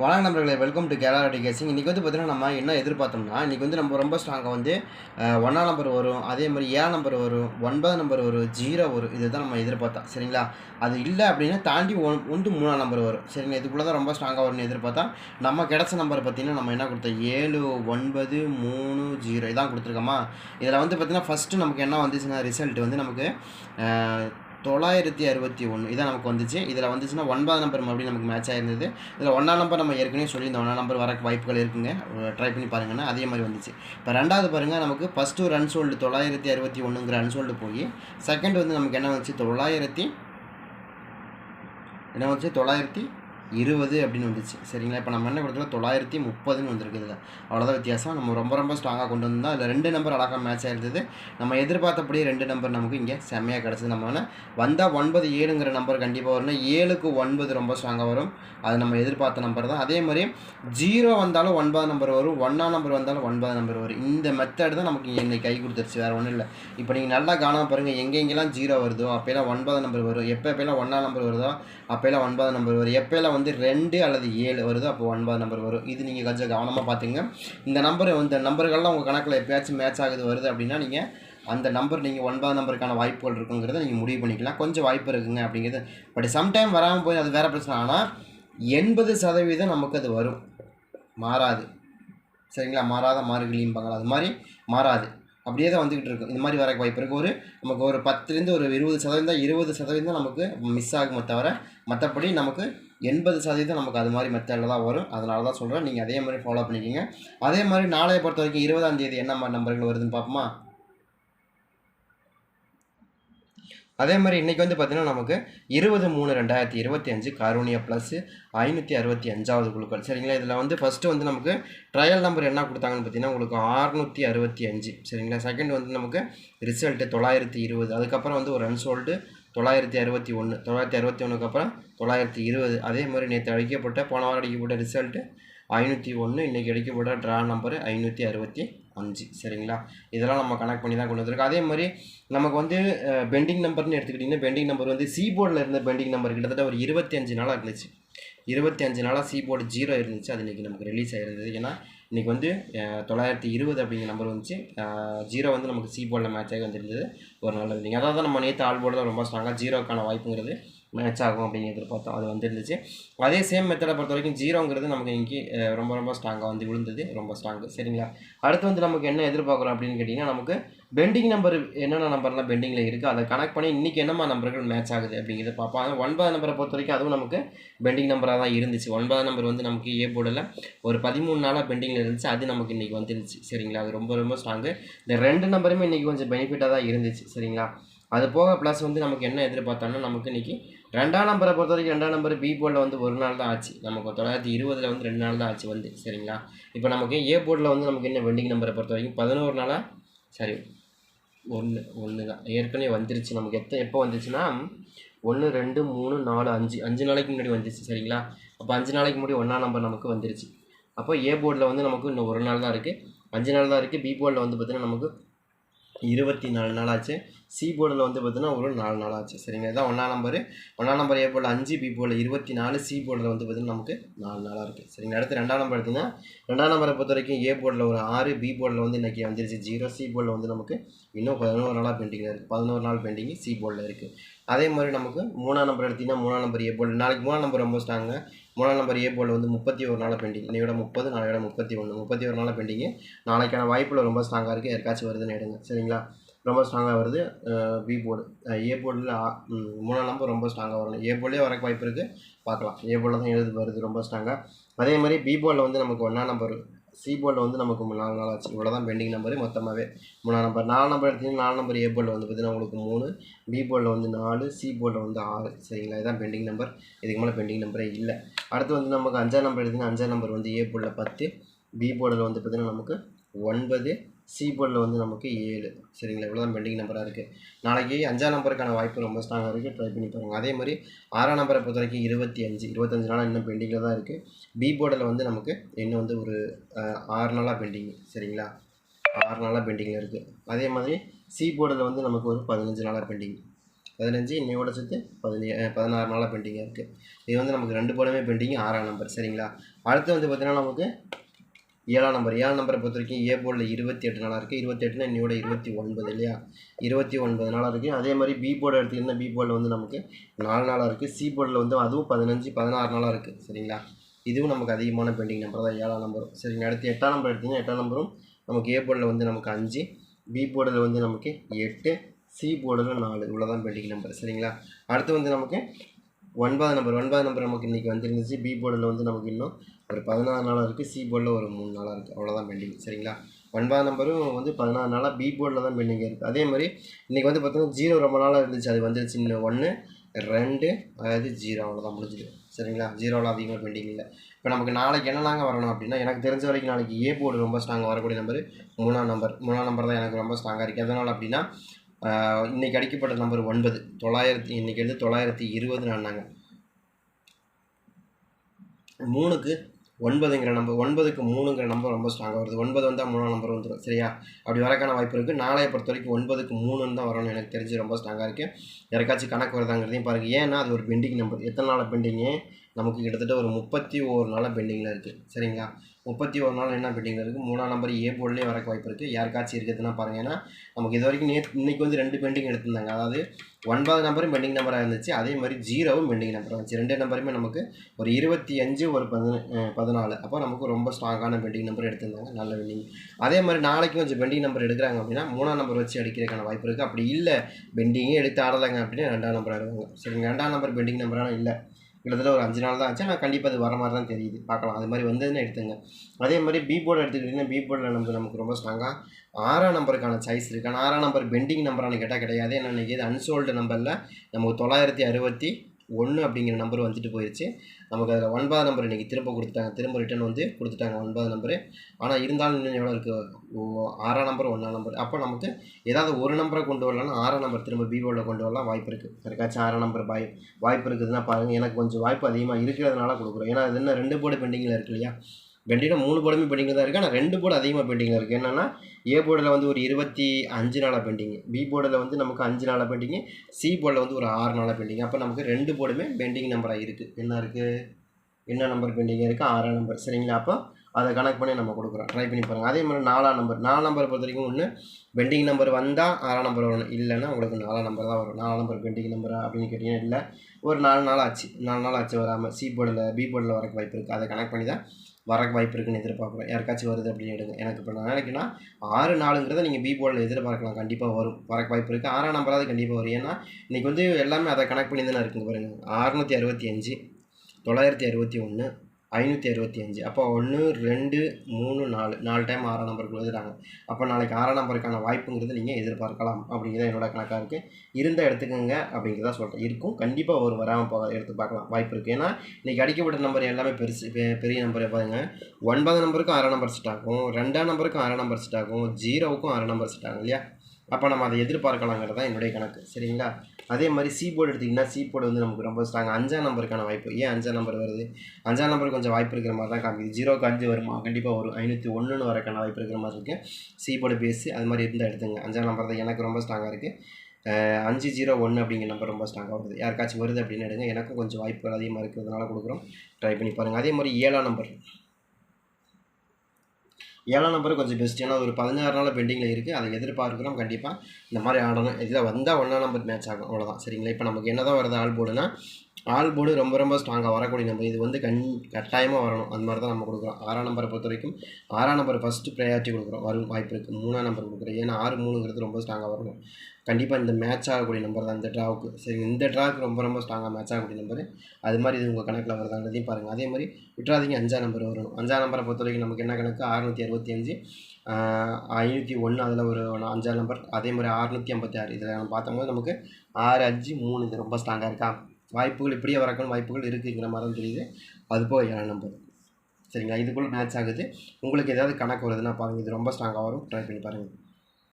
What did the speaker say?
வணக்கம் நண்பர்களே welcome to Kerala கேசிங் இன்றைக்கி வந்து பார்த்தீங்கன்னா நம்ம என்ன எதிர்பார்த்தோம்னா இன்றைக்கி வந்து நம்ம ரொம்ப ஸ்ட்ராங்காக வந்து ஒன்றாம் நம்பர் வரும் அதே மாதிரி ஏழாம் நம்பர் வரும் ஒன்பதாம் நம்பர் வரும் ஜீரோ வரும். இதுதான் நம்ம எதிர்பார்த்தோம் சரிங்களா? அது இல்லை அப்படின்னா தாண்டி ஒன் ஒன்று மூணாம் நம்பர் வரும். சரிங்களா? இதுக்குள்ளே தான் ரொம்ப ஸ்ட்ராங்காக வரும்னு எதிர்பார்த்தா நம்ம கிடைச்ச நம்பர் பார்த்தீங்கன்னா நம்ம என்ன கொடுத்தோம்? ஏழு ஒன்பது மூணு ஜீரோ இதான் கொடுத்துருக்கோமா? இதில் வந்து பார்த்திங்கன்னா ஃபஸ்ட்டு நமக்கு என்ன வந்துச்சுன்னா ரிசல்ட் வந்து நமக்கு தொள்ளாயிரத்தி அறுபத்தி ஒன்று இதான் நமக்கு வந்துச்சு. இதில் வந்துச்சுன்னா ஒன்பதாம் நம்பர் மறுபடியும் நமக்கு மேட்ச் ஆயிருந்தது. இதில் ஒன்றாம் நம்பர் நம்ம ஏற்கனவே சொல்லியிருந்தோம். ஒன்றாம் நம்பர் வர வாய்ப்புகள் இருக்குங்க. ட்ரை பண்ணி பாருங்கன்னா அதே மாதிரி வந்துச்சு. இப்போ ரெண்டாவது பாருங்கள் நமக்கு ஃபஸ்ட்டு ஒரு அன்சோல்டு தொள்ளாயிரத்தி அறுபத்தி ஒன்றுங்கிற அன்சோல்டு போய் செகண்ட் வந்து நமக்கு என்ன வந்துச்சு? தொள்ளாயிரத்தி என்ன வந்துச்சு? தொள்ளாயிரத்தி இருபது அப்படின்னு வந்துச்சு. சரிங்களா? இப்போ நம்ம என்ன கொடுத்துருக்கோம் தொள்ளாயிரத்தி முப்பதுன்னு வந்திருக்கு இதில். அவ்வளோதான் வித்தியாசம். நம்ம ரொம்ப ரொம்ப ஸ்ட்ராங்காக கொண்டு வந்தோம் அதில் ரெண்டு நம்பர் அழகாக மேட்ச் ஆயிருந்தது. நம்ம எதிர்பார்த்தபடி ரெண்டு நம்பர் நமக்கு இங்கே செம்மையாக கிடச்சிது. நம்ம வேணால் வந்தால் ஒன்பது ஏழுங்கிற நம்பர் கண்டிப்பாக வரணும் ஏழுக்கு ஒன்பது ரொம்ப ஸ்ட்ராங்காக வரும். அது நம்ம எதிர்பார்த்த நம்பர் தான். அதே மாதிரி ஜீரோ வந்தாலும் ஒன்பதாம் நம்பர் வரும். ஒன்றாம் நம்பர் வந்தாலும் ஒன்பதாம் நம்பர் வரும். இந்த மெத்தட் தான் நமக்கு இன்னைக்கு கை கொடுத்துருச்சு. வேறு ஒன்றும் இல்லை. இப்போ நீங்கள் நல்லா கவனம் பாருங்கள் எங்கெங்கெல்லாம் ஜீரோ வருதோ அப்போலாம் ஒன்பதாம் நம்பர் வரும். எப்போ எப்போலாம் ஒன்றாம் நம்பர் வருதோ அப்போலாம் ஒன்பதாம் நம்பர் வரும். எப்போலாம் வந்து ரெண்டு அல்லது ஏழு வருதோ அப்போ ஒன்பது நம்பர் வரும். இது நீங்கள் கொஞ்சம் கவனமாக பார்த்துங்க இந்த நம்பர் இந்த நம்பர்கள்லாம் உங்கள் கணக்கில் எப்பயாச்சும் மேட்ச் ஆகுது வருது அப்படின்னா நீங்கள் அந்த நம்பர் நீங்கள் ஒன்பதாம் நம்பருக்கான வாய்ப்புகள் இருக்குங்கிறத நீங்கள் முடிவு பண்ணிக்கலாம். கொஞ்சம் வாய்ப்பு இருக்குங்க அப்படிங்கிறது. பட் சம்டைம் வராமல் போய் அது வேறு பிரச்சனை. ஆனால் எண்பது சதவீதம் நமக்கு அது வரும். மாறாது. சரிங்களா? மாறாத மாறுகளிம்பாங்களா அது மாதிரி மாறாது. அப்படியே தான் வந்துக்கிட்டு இருக்கும் இந்த மாதிரி வர வாய்ப்பு இருக்குது ஒரு நமக்கு ஒரு பத்துலேருந்து ஒரு இருபது சதவீதம் இருபது சதவீதம் நமக்கு மிஸ் ஆகுமே தவிர மற்றபடி நமக்கு எண்பது சதவீதம் நமக்கு அது மாதிரி மெத்தடில் தான் வரும். அதனால தான் சொல்கிறேன் நீங்கள் அதே மாதிரி ஃபாலோ பண்ணிக்கிங்க. அதே மாதிரி நாளைய பொறுத்த வரைக்கும் இருபதாம் தேதி என்ன மாதிரி நம்பர்கள் வருதுன்னு பார்ப்போமா? அதே மாதிரி இன்றைக்கி வந்து பார்த்திங்கன்னா நமக்கு இருபது மூணு ரெண்டாயிரத்தி இருபத்தி அஞ்சு காரூனியா ப்ளஸ் ஐநூற்றி அறுபத்தி அஞ்சாவது குழுக்கள். சரிங்களா? இதில் வந்து ஃபஸ்ட்டு வந்து நமக்கு ட்ரையல் நம்பர் என்ன கொடுத்தாங்கன்னு பார்த்தீங்கன்னா உங்களுக்கு ஆறுநூற்றி அறுபத்தி அஞ்சு. சரிங்களா? செகண்ட் வந்து நமக்கு ரிசல்ட்டு தொள்ளாயிரத்தி இருபது. அதுக்கப்புறம் வந்து ஒரு அன்சோல்டு தொள்ளாயிரத்தி அறுபத்தி ஒன்று தொள்ளாயிரத்தி அறுபத்தி ஒன்றுக்கு அப்புறம் தொள்ளாயிரத்தி இருபது. அதே மாதிரி நேற்று அடிக்கப்பட்ட போன வாரம் அடிக்கப்பட்ட ரிசல்ட்டு ஐநூற்றி ஒன்று இன்றைக்கி அடிக்கப்பட்ட ட்ரா நம்பர் ஐநூற்றி அறுபத்தி அஞ்சு. சரிங்களா? இதெல்லாம் நம்ம கனெக்ட் பண்ணி தான் கொண்டு வந்திருக்கோம். அதே மாதிரி நமக்கு வந்து பெண்டிங் நம்பர்னு எடுத்துக்கிட்டிங்கன்னா பெண்டிங் நம்பர் வந்து சி போர்டில் இருந்த பெண்டிங் நம்பர் கிட்டத்தட்ட ஒரு இருபத்தி அஞ்சு நாளாக இருந்துச்சு இருபத்தி அஞ்சு நாளாக சி போர்டு ஜீரோ இருந்துச்சு. அது இன்றைக்கி நமக்கு ரிலீஸ் ஆகிருந்தது ஏன்னா இன்றைக்கி வந்து தொள்ளாயிரத்தி இருபது அப்படிங்கிற நம்பர் வந்துச்சு. ஜீரோ வந்து நமக்கு சி போர்டில் மேட்ச் ஆகி வந்திருந்தது. ஒரு நல்ல நீங்கள் அதாவது தான் நம்ம நேற்று ஆல் போர்டில் ரொம்ப ஸ்ட்ராங்காக ஜீரோக்கான வாய்ப்புங்கிறது மேட்ச் ஆகும் அப்படின்னு எதிர்பார்த்தோம். அது வந்துருந்துச்சு. அதே சேம் மெத்தடை பொறுத்த வரைக்கும் ஜீரோங்கிறது நமக்கு இன்னைக்கு ரொம்ப ரொம்ப ஸ்ட்ராங்காக வந்து விழுந்தது. ரொம்ப ஸ்ட்ராங்கு சரிங்களா? அடுத்து வந்து நமக்கு என்ன எதிர்பார்க்குறோம் அப்படின்னு கேட்டிங்கன்னா நமக்கு பெண்டிங் நம்பர் என்னென்ன நம்பர்லாம் பெண்டிங்கில் இருக்குது அதை கனெக்ட் பண்ணி இன்றைக்கி என்னமா நம்பர்கள் மேட்ச் ஆகுது அப்படிங்கிறத பார்ப்போம். ஆனால் ஒன்பதாம் நம்பரை பொறுத்த வரைக்கும் அதுவும் நமக்கு பெண்டிங் நம்பராக தான் இருந்துச்சு. ஒன்பதாம் நம்பர் வந்து நமக்கு ஏ போர்டில் ஒரு பதிமூணு நாளாக பெண்டிங்கில் இருந்துச்சு. அது நமக்கு இன்றைக்கி வந்துருச்சு. சரிங்களா? அது ரொம்ப ரொம்ப ஸ்ட்ராங்கு இந்த ரெண்டு நம்பருமே இன்றைக்கி கொஞ்சம் பெனிஃபிட்டாக தான் இருந்துச்சு. சரிங்களா? அது போக ப்ளஸ் வந்து நமக்கு என்ன எதிர்பார்த்தோம்னா நமக்கு இன்றைக்கி ரெண்டாம் நம்பரை பொறுத்த வரைக்கும் ரெண்டாம் நம்பர் பி போர்டில் வந்து ஒரு நாள் தான் ஆச்சு. நமக்கு தொள்ளாயிரத்தி இருபதில் வந்து ரெண்டு நாள் தான் ஆச்சு வந்து. சரிங்களா? இப்போ நமக்கு ஏ போர்டில் வந்து நமக்கு என்ன வெண்டிங் நம்பரை பொறுத்த வரைக்கும்? பதினோரு நாளாக சரி ஒன்று ஒன்று தான் ஏற்கனவே வந்துருச்சு நமக்கு. எத்தனை எப்போ வந்துச்சுன்னா ஒன்று ரெண்டு மூணு நாலு அஞ்சு. அஞ்சு நாளைக்கு முன்னாடி வந்துருச்சு சரிங்களா? அப்போ அஞ்சு நாளைக்கு முன்னாடி ஒன்றா நம்பர் நமக்கு வந்துருச்சு. அப்போ ஏ போர்டில் வந்து நமக்கு இன்னும் ஒரு நாள் தான் இருக்குது அஞ்சு நாள் தான் இருக்குது பி போர்டில் வந்து பார்த்திங்கன்னா நமக்கு இருபத்தி நாலு நாள் ஆச்சு சி போர்டில் வந்து பார்த்தீங்கன்னா ஒரு நாலு நாள் ஆச்சு சரிங்க இதான் ஒன்றாம் நம்பரு ஒன்றாம் நம்பர் ஏ போர்டில் அஞ்சு பி போர்டில் இருபத்தி நாலு சி போர்டில் வந்து பார்த்தீங்கன்னா நமக்கு நாலு நாளாக இருக்குது சரிங்க அடுத்து ரெண்டாம் நம்பர் எடுத்திங்கன்னா ரெண்டாம் நம்பரை பொறுத்த வரைக்கும் ஏ போர்டில் ஒரு ஆறு பி போர்டில் வந்து இன்றைக்கி வந்துருச்சு ஜீரோ சி போர்டில் வந்து நமக்கு இன்னும் பதினோரு நாளாக பெண்டிங்கில் இருக்குது பதினோரு நாள் பெண்டிங் சி போர்டில் இருக்குது அதே மாதிரி நமக்கு மூணாம் நம்பர் எடுத்திங்கன்னா மூணாம் நம்பர் ஏ போர்டு நாளைக்கு மூணாம் நம்பர் ரொம்ப ஸ்ட்ராங்க மூணாம் நம்பர் ஏ போர்டில் வந்து முப்பத்தி ஒரு நாள் பெண்டிங் இன்னையோட முப்பது நாளையோட முப்பத்தி ஒன்று முப்பத்தி ஒரு நாள் பெண்டிங்கு நாளைக்கான வாய்ப்பில் ரொம்ப ஸ்ட்ராங்காக இருக்குது யாருக்காச்சும் வருதுன்னு எடுங்க. சரிங்களா? ரொம்ப ஸ்ட்ராங்காக வருது. பி போர்டு ஏ போர்டில் மூணாம் நம்பர் ரொம்ப ஸ்ட்ராங்காக வரணும். ஏ போர்டிலே வரக்கு வாய்ப்பு இருக்குது பார்க்கலாம். ஏ போர்டில் தான் எழுது வருது. ரொம்ப ஸ்ட்ராங்காக அதே மாதிரி பி போர்டில் வந்து நமக்கு ஒன்றாம் நம்பர் சி போர்டில் வந்து நமக்கு நாலு நாள் ஆச்சு. இவ்வளோ தான் பெண்டிங் நம்பர் மொத்தமாகவே மூணாம் நம்பர் நாலு நம்பர் எடுத்தீங்கன்னா நாலு நம்பர் ஏ போர்டில் வந்து பார்த்தீங்கன்னா உங்களுக்கு மூணு பி போர்டில் வந்து நாலு சி போர்டில் வந்து ஆறு. சரிங்களா? இதுதான் பெண்டிங் நம்பர் இதுக்கு மேலே பெண்டிங் நம்பரே இல்லை. அடுத்து வந்து நமக்கு அஞ்சாம் நம்பர் எடுத்தீங்கன்னா அஞ்சாம் நம்பர் வந்து ஏ போர்டில் பத்து பி போர்டில் வந்து பார்த்திங்கன்னா நமக்கு ஒன்பது சி போர்டில் வந்து நமக்கு ஏழு. சரிங்களா? இவ்வளோ தான் பெண்டிங் நம்பராக இருக்குது நாளைக்கு அஞ்சாம் நம்பருக்கான வாய்ப்பு ரொம்ப ஸ்ட்ராங்காக இருக்குது ட்ரை பண்ணி பாருங்கள் அதே மாதிரி ஆறாம் நம்பரை பொறுத்த வரைக்கும் இருபத்தி அஞ்சு இருபத்தஞ்சு நாளாக இன்னும் பெண்டிங்கில் தான் இருக்குது பி போர்டில் வந்து நமக்கு இன்னும் வந்து ஒரு ஆறு நாளாக பெண்டிங் சரிங்களா? ஆறு நாளாக பெண்டிங்கில் இருக்குது அதே மாதிரி சி போர்டில் வந்து நமக்கு ஒரு பதினஞ்சு நாளாக பெண்டிங் பதினஞ்சு இன்னையோட சேர்த்து பதினே பதினாறு நாளாக பெண்டிங்காக இருக்குது இது வந்து நமக்கு ரெண்டு போலமே பெண்டிங் ஆறாம் நம்பர். சரிங்களா? அடுத்து வந்து பார்த்திங்கன்னா நமக்கு ஏழாம் நம்பர் ஏழாம் நம்பரை பொறுத்த வரைக்கும் ஏ போர்டில் இருபத்தி எட்டு நாளாக இருக்குது இருபத்தி எட்டுனா இன்னையோட இருபத்தி ஒன்பது இல்லையா? இருபத்தி ஒன்பது நாளாக இருக்குது அதே மாதிரி பி போர்டு எடுத்திங்கன்னா பி போர்டில் வந்து நமக்கு நாலு நாளாக இருக்குது சி போர்டில் வந்து அதுவும் பதினஞ்சு பதினாறு நாளாக இருக்குது சரிங்களா? இதுவும் நமக்கு அதிகமான பெண்டிங் நம்பர் தான். ஏழாம் நம்பரும் சரிங்க அடுத்து எட்டாம் நம்பர் எடுத்திங்கன்னா எட்டாம் நம்பரும் நமக்கு ஏ போர்டில் வந்து நமக்கு அஞ்சு பி போர்டில் வந்து நமக்கு எட்டு சி போர்டில் நாலு. இவ்வளோ தான் பெண்டிங் நம்பர் சரிங்களா? அடுத்து வந்து நமக்கு ஒன்பது நம்பர் ஒன்பது நம்பர் நமக்கு இன்றைக்கி வந்துருந்துச்சு. பி போர்டில் வந்து நமக்கு இன்னும் ஒரு பதினாறு நாளாக இருக்குது சி போர்டில் ஒரு மூணு நாளாக இருக்குது அவ்வளோதான் பெண்டிங் சரிங்களா? ஒன்பது நம்பரும் வந்து பதினாறு நாளாக பி போர்டில் தான் பெண்டிங் இருக்குது அதே மாதிரி இன்றைக்கி வந்து பார்த்தோன்னா ஜீரோ ரொம்ப நாளாக இருந்துச்சு. அது வந்துருச்சு இன்னும் ஒன்று ரெண்டு அதாவது ஜீரோ அவ்வளோதான் முடிஞ்சுது. சரிங்களா? ஜீரோவில் அதிகமாக பெண்டிங் இல்லை. இப்போ நமக்கு நாளைக்கு என்னலாங்க வரணும் அப்படின்னா எனக்கு தெரிஞ்ச வரைக்கும் நாளைக்கு ஏ போர்டு ரொம்ப ஸ்ட்ராங்காக வரக்கூடிய நம்பர் மூணாம் நம்பர் மூணாம் நம்பர் தான் எனக்கு ரொம்ப ஸ்ட்ராங்காக இருக்குது எதனால் அப்படின்னா இன்றைக்கி அடிக்கப்பட்ட நம்பர் ஒன்பது. தொள்ளாயிரத்தி இன்றைக்கி வந்து தொள்ளாயிரத்தி இருபது நாங்க மூணுக்கு ஒன்பதுங்கிற நம்பர் ஒன்பதுக்கு மூணுங்கிற நம்பர் ரொம்ப ஸ்ட்ராங்காக வருது. ஒன்பது வந்தால் மூணாம் நம்பர் வந்துடும் சரியா? அப்படி வரக்கான வாய்ப்பு இருக்குது நாளைய பொறுத்த வரைக்கும் ஒன்பதுக்கு மூணுன்னு தான் வரணும்னு எனக்கு தெரிஞ்சு ரொம்ப ஸ்ட்ராங்காக இருக்குது யாருக்காச்சும் கணக்கு வருதாங்கிறதையும் பாருங்கள் ஏன்னா அது ஒரு பெண்டிங் நம்பர் எத்தனை நாள் பெண்டிங்கு நமக்கு கிட்டத்தட்ட ஒரு முப்பத்தி ஒரு நாளாக பெண்டிங்கில் இருக்குது சரிங்களா? முப்பத்தி ஒரு நாள் என்ன பெண்டிங்கில் இருக்குது மூணாம் நம்பர் ஏ போர்ட்லேயே வரக்கு வாய்ப்பு இருக்குது யாருக்காச்சும் இருக்குதுன்னா பாருங்கள் ஏன்னா நமக்கு இது வரைக்கும் நேற்று இன்றைக்கி வந்து ரெண்டு பெண்டிங் எடுத்திருந்தாங்க. அதாவது ஒன்பது நம்பரும் பெண்டிங் நம்பராக இருந்துச்சு. அதே மாதிரி ஜீரோவும் பெண்டிங் நம்பராக இருந்துச்சு. ரெண்டு நம்பருமே நமக்கு ஒரு இருபத்தி அஞ்சு ஒரு பதின பதினாலு. அப்போ நமக்கு ரொம்ப ஸ்ட்ராங்கான பெண்டிங் நம்பர் எடுத்திருந்தாங்க. நல்ல பெண்டிங் அதே மாதிரி நாளைக்கு கொஞ்சம் பெண்டிங் நம்பர் எடுக்கிறாங்க அப்படின்னா மூணாம் நம்பர் வச்சு அடிக்கிறதுக்கான வாய்ப்பு இருக்குது அப்படி இல்லை. பெண்டிங்கே எடுத்து ஆடலைங்க அப்படின்னா ரெண்டாம் நம்பர் ஆடுவாங்க. சரிங்க. ரெண்டாம் நம்பர் பெண்டிங் நம்பரான இல்லை. கிட்டத்தட்ட ஒரு அஞ்சு நாள் தான் ஆச்சு. ஆனால் கண்டிப்பாக அது வர மாதிரி தான் தெரியுது. பார்க்கலாம். அது மாதிரி வந்ததுன்னு எடுத்துங்க. அதே மாதிரி பி போர்டு எடுத்துக்கிட்டிங்கன்னா பி போர்டில் நம்ம நமக்கு ரொம்ப ஸ்ட்ராங்காக ஆறாம் நம்பருக்கான சாய்ஸ் இருக்குது ஆனால் ஆறாம் நம்பர் பெண்டிங் நம்பரானு கேட்டால் கிடையாது. ஏன்னா இன்றைக்கி இது அன்சோல்டு நம்பரில் நமக்கு தொள்ளாயிரத்தி அறுபத்தி ஒன்று அப்படிங்கிற நம்பர் வந்துட்டு போயிடுச்சு நமக்கு அதில் ஒன்பதாம் நம்பர் இன்றைக்கி திரும்ப கொடுத்துட்டாங்க. திரும்ப ரிட்டர்ன் வந்து கொடுத்துட்டாங்க ஒன்பதாம் நம்பரு ஆனால் இருந்தாலும் இன்னும் எவ்வளோ இருக்குது ஆறாம் நம்பர் ஒன்றாம் நம்பர் அப்போ நமக்கு ஏதாவது ஒரு நம்பரை கொண்டு வரலாம்னா ஆறாம் நம்பர் திரும்ப பிஓவில் கொண்டு வரலாம். வாய்ப்பு இருக்குது யாருக்காச்சும் ஆறாம் நம்பர் வாய் வாய்ப்பு இருக்குதுன்னா பாருங்கள் எனக்கு கொஞ்சம் வாய்ப்பு அதிகமாக இருக்கிறதுனால கொடுக்குறோம். ஏன்னா அது என்ன ரெண்டு போர்டு பெண்டிங்கில் இருக்கு இல்லையா? பெண்டிங்கில் மூணு போர்டுமே பெண்டிங்கில் தான் இருக்குது ஆனால் ரெண்டு போர்டு அதிகமாக பெண்டிங்கில் இருக்குது என்னென்னா ஏ போர்டில் வந்து ஒரு இருபத்தி அஞ்சு நாளாக பெண்டிங் பி போர்டில் வந்து நமக்கு அஞ்சு நாளாக பெண்டிங்கு சி போர்டில் வந்து ஒரு ஆறு நாளாக பெண்டிங் அப்போ நமக்கு ரெண்டு போர்டுமே பெண்டிங் நம்பராக இருக்குது என்ன இருக்குது என்ன நம்பர் பெண்டிங் இருக்குது ஆறாம் நம்பர் சரிங்களா? அப்போ அதை கணக்கு பண்ணி நம்ம கொடுக்குறோம். ட்ரை பண்ணி பாருங்கள் அதே மாதிரி நாலாம் நம்பர் நாலாம் நம்பர் பொறுத்த வரைக்கும் ஒன்று பெண்டிங் நம்பர் வந்தால் ஆறாம் நம்பர் வரணும் இல்லைன்னா உங்களுக்கு நாலாம் நம்பர் தான் வரும். நாலாம் நம்பர் பெண்டிங் நம்பரா அப்படின்னு கேட்டிங்கன்னா இல்லை. ஒரு நாலு நாள் ஆச்சு. நாலு நாள் ஆச்சு வராமல் சி போர்டில் பி போர்டில் வரக்கு வாய்ப்பு இருக்குது அதை கனெக்ட் பண்ணி தான் வர வாய்ப்பு இருக்குன்னு எதிர்பார்க்குறோம். யாருக்காச்சும் வருது அப்படின்னு எடுங்க. எனக்கு இப்போ நான் நினைக்கிறேன்னா ஆறு நாலுங்கிறத நீங்கள் பி போர்டில் எதிர்பார்க்கலாம். கண்டிப்பாக வரும். வர வாய்ப்பு இருக்குது ஆறாம் நம்பராவது கண்டிப்பாக வரும். ஏன்னா இன்றைக்கி வந்து எல்லாமே அதை கனெக்ட் பண்ணி தானே இருக்குங்க பாருங்கள் அறுநூற்றி அறுபத்தி அஞ்சு தொள்ளாயிரத்தி அறுபத்தி ஒன்று ஐநூற்றி அறுபத்தி அஞ்சு. அப்போ ஒன்று ரெண்டு மூணு நாலு. நாலு டைம் ஆறாம் நம்பருக்கு எழுதுறாங்க. அப்போ நாளைக்கு ஆறாம் நம்பருக்கான வாய்ப்புங்கிறது நீங்கள் எதிர்பார்க்கலாம் அப்படிங்கிறது என்னோட கணக்காக இருக்குது இருந்த எடுத்துக்கோங்க அப்படிங்கிறத சொல்கிறேன் இருக்கும். கண்டிப்பாக ஒரு வராமல் போக எடுத்து பார்க்கலாம். வாய்ப்பு இருக்குது ஏன்னா இன்றைக்கி அடிக்கப்பட்ட நம்பர் எல்லாமே பெருசு பெ- பெரிய நம்பர் பாருங்க. ஒன்பது நம்பருக்கும் ஆறாம் நம்பர் செட் ஆகும். ரெண்டாம் நம்பருக்கும் ஆறாம் நம்பர் செட் ஆகும். ஜீரோவுக்கும் ஆறாம் நம்பர் செட் ஆகும் இல்லையா? அப்போ நம்ம அதை எதிர்பார்க்கலாங்கிறது தான் என்னுடைய கணக்கு. சரிங்களா? அதே மாதிரி சி போர்டு எடுத்திங்கன்னா சி போர்டு வந்து நமக்கு ரொம்ப ஸ்ட்ராங் அஞ்சாம் நம்பருக்கான வாய்ப்பு. ஏன் அஞ்சாம் நம்பர் வருது? அஞ்சாம் நம்பர் கொஞ்சம் வாய்ப்பு இருக்கிற மாதிரி தான் காமிக்குது. ஜீரோக்கு அஞ்சு வருமா? கண்டிப்பாக வரும். ஐநூற்றி ஒன்றுன்னு வரக்கான வாய்ப்பு இருக்கிற மாதிரி இருக்குது சி போர்டு பேஸு அது மாதிரி இருந்தால் எடுத்துங்க. அஞ்சாம் நம்பர் தான் எனக்கு ரொம்ப ஸ்ட்ராங்காக இருக்குது அஞ்சு ஜீரோ ஒன்று அப்படிங்கிற நம்பர் ரொம்ப ஸ்ட்ராங்காக வருது. யாருக்காச்சும் வருது அப்படின்னு எடுங்க. எனக்கும் கொஞ்சம் வாய்ப்புகள் அதிகமாக இருக்கிறதுனால கொடுக்குறோம். ட்ரை பண்ணி பாருங்கள் அதே மாதிரி ஏழாம் நம்பர் ஏழாம் நம்பர் கொஞ்சம் பெஸ்ட் ஏன்னா ஒரு பதினாறு நாள் பெண்டிங்கில் இருக்குது அதை எதிர்பார்க்குறோம். கண்டிப்பாக இந்த மாதிரி ஆடணும். இதில் வந்தால் ஒன்றாம் நம்பர் மேட்ச் ஆகும். அவ்வளோதான் சரிங்களா? இப்போ நமக்கு என்ன தான் வருது? ஆல் போர்டுனா ஆல் போர்டு ரொம்ப ரொம்ப ஸ்ட்ராங்காக வரக்கூடிய நம்பர் இது வந்து கண் கட்டாயமாக வரணும். அந்த மாதிரி தான் நம்ம கொடுக்குறோம். ஆறாம் நம்பரை பொறுத்த வரைக்கும் ஆறாம் நம்பர் ஃபஸ்ட்டு ப்ரையாரிட்டி கொடுக்குறோம். வரும் வாய்ப்பு இருக்குது மூணாம் நம்பர் கொடுக்குறோம். ஏன்னா ஆறு மூணுங்கிறது ரொம்ப ஸ்ட்ராங்காக வரணும். கண்டிப்பாக இந்த மேட்ச் ஆகக்கூடிய நம்பர் தான். இந்த ட்ராவுக்கு சரி இந்த ட்ராவுக்கு ரொம்ப ரொம்ப ஸ்ட்ராங்காக மேட்ச் ஆகக்கூடிய நம்பர் அது மாதிரி இது உங்கள் கணக்கில் வருதான்றதையும் பாருங்கள் அதே மாதிரி விட்றாதீங்க அஞ்சாம் நம்பர் வரணும் அஞ்சாம் நம்பரை பொறுத்த வரைக்கும் நமக்கு என்ன கணக்கு? அறுநூற்றி அறுபத்தி அஞ்சு. ஐநூற்றி ஒன்று அதில் ஒரு அஞ்சாம் நம்பர் அதே மாதிரி அறுநூற்றி ஐம்பத்தி ஆறு. இதில் நம்ம பார்த்தோம்போது நமக்கு ஆறு அஞ்சு மூணு இது ரொம்ப ஸ்ட்ராங்காக இருக்கா? வாய்ப்புகள் இப்படியே வரக்கணும் வாய்ப்புகள் இருக்குங்கிற மாதிரி தான் தெரியுது. அது போக ஏழாம் நம்பர் சரிங்களா? இதுக்குள்ளே மேட்ச் ஆகுது. உங்களுக்கு ஏதாவது கணக்கு வருதுன்னா பாருங்கள் இது ரொம்ப ஸ்ட்ராங்காக வரும். ட்ரை பண்ணி பாருங்கள்